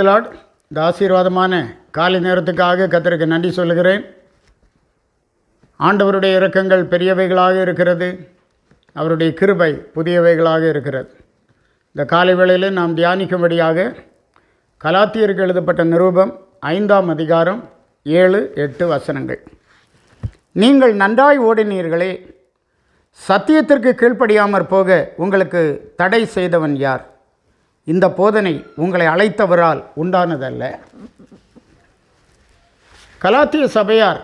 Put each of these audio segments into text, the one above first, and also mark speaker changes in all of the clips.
Speaker 1: Praise the Lord இந்த ஆசீர்வாதமான காலை நேரத்துக்காக கத்தருக்கு நன்றி சொல்லுகிறேன். ஆண்டவருடைய இறக்கங்கள் பெரியவைகளாக இருக்கிறது. அவருடைய கிருபை புதியவைகளாக இருக்கிறது. இந்த காலை வேளையில் நாம் தியானிக்கும்படியாக கலாத்தியருக்கு எழுதப்பட்ட நிரூபம் ஐந்தாம் அதிகாரம் ஏழு எட்டு வசனங்கள். நீங்கள் நன்றாய் ஓடினீர்களே சத்தியத்திற்கு கீழ்ப்படியாமற் போக உங்களுக்கு தடை செய்தவன் யார்? இந்த போதனை உங்களை அழைத்தவரால் உண்டானதல்ல. கலாத்திய சபையார்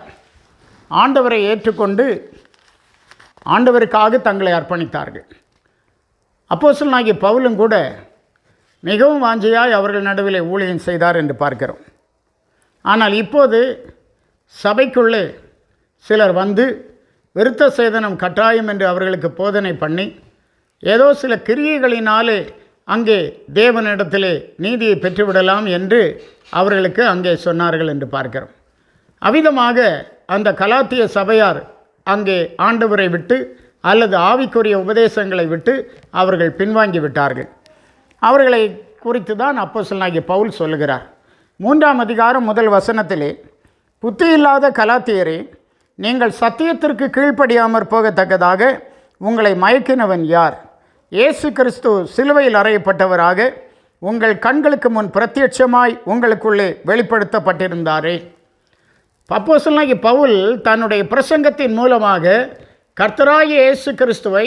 Speaker 1: ஆண்டவரை ஏற்றுக்கொண்டு ஆண்டவருக்காக தங்களை அர்ப்பணித்தார்கள். அப்போஸ்தலனாகிய பவுலும் கூட மிகவும் வாஞ்சையாய் அவர்கள் நடுவிலே ஊழியம் செய்தார் என்று பார்க்கிறோம். ஆனால் இப்போது சபைக்குள்ளே சிலர் வந்து விருத்த சேதனம் கட்டாயம் என்று அவர்களுக்கு போதனை பண்ணி ஏதோ சில கிரியைகளினாலே அங்கே தேவனிடத்திலே நீதியை பெற்றுவிடலாம் என்று அவர்களுக்கு அங்கே சொன்னார்கள் என்று பார்க்கிறோம். அவ்விதமாக அந்த கலாத்திய சபையார் அங்கே ஆண்டவரை விட்டு அல்லது ஆவிக்குரிய உபதேசங்களை விட்டு அவர்கள் பின்வாங்கி விட்டார்கள். அவர்களை குறித்து தான் அப்போஸ்தலனாகிய பவுல் சொல்லுகிறார். மூன்றாம் அதிகாரம் முதல் வசனத்திலே புத்தியில்லாத கலாத்தியரே நீங்கள் சத்தியத்திற்கு கீழ்ப்படியாமற் போகத்தக்கதாக உங்களை மயக்கினவன் யார்? இயேசு கிறிஸ்து சிலுவையில் அறையப்பட்டவராக உங்கள் கண்களுக்கு முன் பிரத்யட்சமாய் உங்களுக்குள்ளே வெளிப்படுத்தப்பட்டிருந்தாரே. அப்போஸ்தலனாகிய பவுல் தன்னுடைய பிரசங்கத்தின் மூலமாக கர்த்தராய இயேசு கிறிஸ்துவை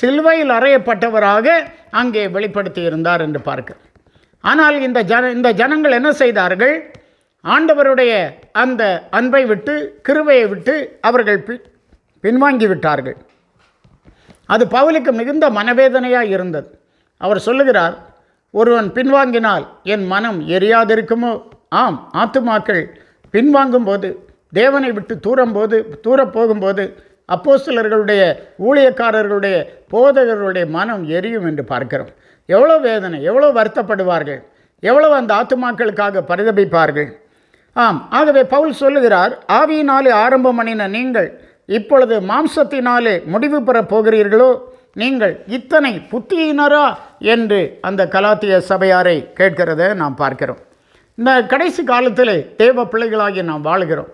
Speaker 1: சிலுவையில் அறையப்பட்டவராக அங்கே வெளிப்படுத்தி இருந்தார் என்று பார்க்க ஆனால் இந்த ஜன இந்த ஜனங்கள் என்ன செய்தார்கள்? ஆண்டவருடைய அந்த அன்பை விட்டு கிருவையை விட்டு அவர்கள் பின்வாங்கி விட்டார்கள். அது பவுலுக்கு மிகுந்த மனவேதனையாக இருந்தது. அவர் சொல்லுகிறார் ஒருவன் பின்வாங்கினால் என் மனம் எரியாதிருக்குமோ? ஆம் ஆத்துமாக்கள் பின்வாங்கும்போது தேவனை விட்டு தூரம்போது தூரப் போகும்போது அப்போஸ்தலர்களுடைய ஊழியக்காரர்களுடைய போதகர்களுடைய மனம் எரியும் என்று பார்க்கிறோம். எவ்வளோ வேதனை எவ்வளோ வருத்தப்படுவார்கள்? எவ்வளவு அந்த ஆத்துமாக்களுக்காக பரிதபிப்பார்கள்? ஆம் ஆகவே பவுல் சொல்லுகிறார் ஆவியினாலே ஆரம்பம் பண்ணின நீங்கள் இப்பொழுது மாம்சத்தினாலே முடிவு பெறப் போகிறீர்களோ? நீங்கள் இத்தனை புத்தியினரா? என்று அந்த கலாத்திய சபையாரை கேட்கிறத நாம் பார்க்கிறோம். இந்த கடைசி காலத்தில் தேவ பிள்ளைகளாகி நாம் வாழுகிறோம்.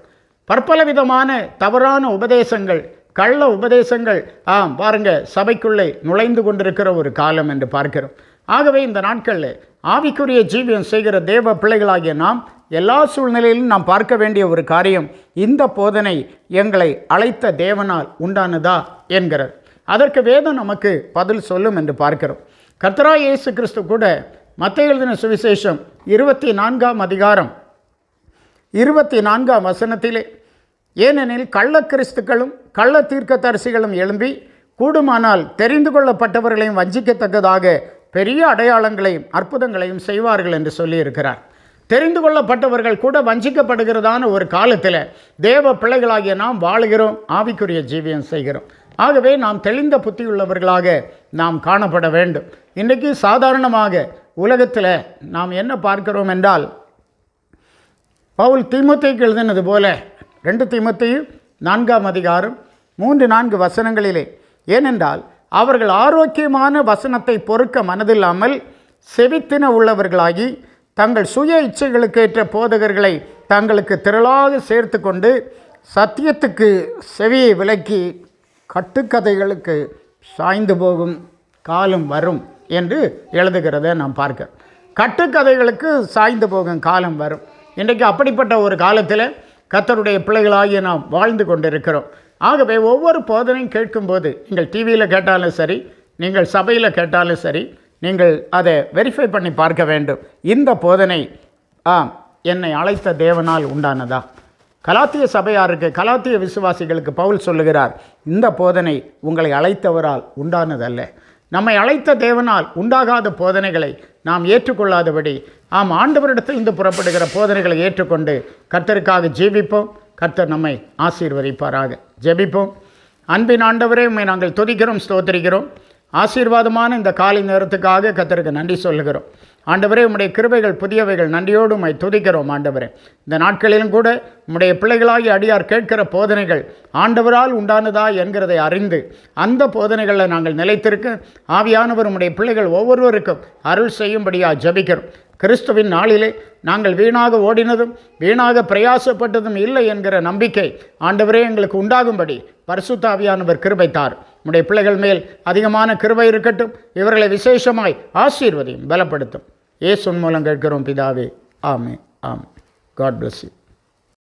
Speaker 1: பற்பல விதமான தவறான உபதேசங்கள் கள்ள உபதேசங்கள் ஆம் பாருங்க சபைக்குள்ளே நுழைந்து கொண்டிருக்கிற ஒரு காலம் என்று பார்க்கிறோம். ஆகவே இந்த நாட்களில் ஆவிக்குரிய ஜீவியம் செய்கிற தேவ பிள்ளைகளாகிய நாம் எல்லா சூழ்நிலையிலும் நாம் பார்க்க வேண்டிய ஒரு காரியம் இந்த போதனை எங்களை அழைத்த தேவனால் உண்டானதா என்கிறது. அதற்கு வேதம் நமக்கு பதில் சொல்லும் என்று பார்க்கிறோம். கத்ரா இயேசு கிறிஸ்து கூட மத்திய எழுதின சுவிசேஷம் இருபத்தி நான்காம் அதிகாரம் இருபத்தி நான்காம் வசனத்திலே ஏனெனில் கள்ள கிறிஸ்துக்களும் கள்ள தீர்க்கதரிசிகளும் எழும்பி கூடுமானால் தெரிந்து கொள்ளப்பட்டவர்களையும் வஞ்சிக்கத்தக்கதாக பெரிய அடையாளங்களையும் அற்புதங்களையும் செய்வார்கள் என்று சொல்லியிருக்கிறார். தெரிந்து கொள்ளப்பட்டவர்கள் கூட வஞ்சிக்கப்படுகிறதான ஒரு காலத்தில் தேவ பிள்ளைகளாகிய நாம் வாழுகிறோம் ஆவிக்குரிய ஜீவியம் செய்கிறோம். ஆகவே நாம் தெளிந்த புத்தியுள்ளவர்களாக நாம் காணப்பட வேண்டும். இன்றைக்கு சாதாரணமாக உலகத்தில் நாம் என்ன பார்க்கிறோம் என்றால் பவுல் திமுத்தைக்கு எழுதினது போல ரெண்டு திமுத்தையும் நான்காம் அதிகாரம் மூன்று நான்கு வசனங்களிலே ஏனென்றால் அவர்கள் ஆரோக்கியமான வசனத்தை பொறுக்க மனதில்லாமல் செவித்தின உள்ளவர்களாகி தங்கள் சுய இச்சைகளுக்கு ஏற்ற போதகர்களை தங்களுக்கு திரளாக சேர்த்து கொண்டு சத்தியத்துக்கு செவியை விலக்கி கட்டுக்கதைகளுக்கு சாய்ந்து போகும் காலம் வரும் என்று எழுதுகிறத நாம் பார்க்கிறோம். கட்டுக்கதைகளுக்கு சாய்ந்து போகும் காலம் வரும். இன்றைக்கு அப்படிப்பட்ட ஒரு காலத்தில் கத்தருடைய பிள்ளைகளாகிய நாம் வாழ்ந்து கொண்டிருக்கிறோம். ஆகவே ஒவ்வொரு போதனையும் கேட்கும்போது நீங்கள் டிவியில் கேட்டாலும் சரி நீங்கள் சபையில் கேட்டாலும் சரி நீங்கள் அதை வெரிஃபை பண்ணி பார்க்க வேண்டும். இந்த போதனை ஆம் என்னை அழைத்த தேவனால் உண்டானதா? கலாத்திய சபையாருக்கு கலாத்திய விசுவாசிகளுக்கு பவுல் சொல்லுகிறார் இந்த போதனை உங்களை அழைத்தவரால் உண்டானதல்ல. நம்மை அழைத்த தேவனால் உண்டாகாத போதனைகளை நாம் ஏற்றுக்கொள்ளாதபடி ஆம் ஆண்டவரிடத்திலிருந்து புறப்படுகிற போதனைகளை ஏற்றுக்கொண்டு கர்த்தருக்காக ஜீவிப்போம் கர்த்தர் நம்மை ஆசீர்வதிப்பாராக. ஜெபிப்போம். அன்பின் ஆண்டவரே உண்மை நாங்கள் துதிக்கிறோம் ஸ்தோத்திரிக்கிறோம். ஆசீர்வாதமான இந்த காலை நேரத்துக்காக கத்தருக்கு நன்றி சொல்லுகிறோம். ஆண்டவரே உம்முடைய கிருபைகள் புதியவைகள் நன்றியோடு உம்மை துதிக்கிறோம் ஆண்டவரே. இந்த நாட்களிலும் கூட உம்முடைய பிள்ளைகளாகி அடியார் கேட்கிற போதனைகள் ஆண்டவரால் உண்டானதா என்கிறதை அறிந்து அந்த போதனைகளில் நாங்கள் நிலைத்திருக்க ஆவியானவர் உம்முடைய பிள்ளைகள் ஒவ்வொருவருக்கும் அருள் செய்யும்படியாக ஜபிக்கிறோம். கிறிஸ்துவின் நாளிலே நாங்கள் வீணாக ஓடினதும் வீணாக பிரயாசப்பட்டதும் இல்லை என்கிற நம்பிக்கை ஆண்டவரே எங்களுக்கு உண்டாகும்படி பரிசுத்தாவியானவர் கிருபைத்தார். உம்முடைய பிள்ளைகள் மேல் அதிகமான கிருபை இருக்கட்டும். இவர்களை விசேஷமாய் ஆசீர்வதியும் பலப்படுத்தும். ஏசுன் மூலம் கேட்கிறோம் பிதாவே. ஆமே ஆம் காட் பிளஸ் யூ